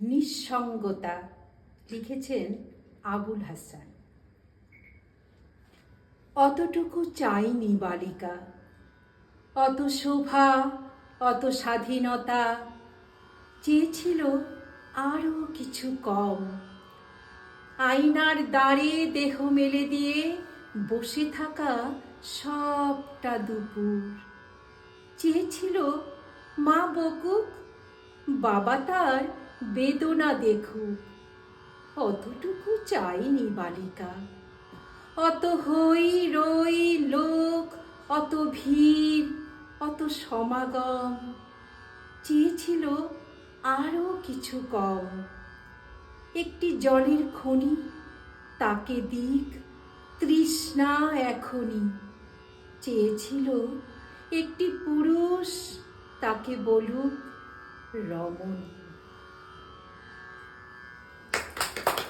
নিঃসঙ্গতা লিখেছেন আবুল হাসান। অতটুকু চাইনি বালিকা, অত শোভা, অত স্বাধীনতা, চেয়েছিল আরও কিছু কম। আয়নার দাঁড়ে দেহ মেলে দিয়ে বসে থাকা সবটা দুপুর। চেয়েছিল মা বকুক, বাবা তার বেদনা দেখুক, অতটুকু চাইনি বালিকা। অত হই রই লোক, অত ভিড়, অত সমাগম, চেয়েছিল আরও কিছু কম। একটি জলের খনি, তাকে দিক তৃষ্ণা এখনই। চেয়েছিল একটি পুরুষ, তাকে বলুক রমণী।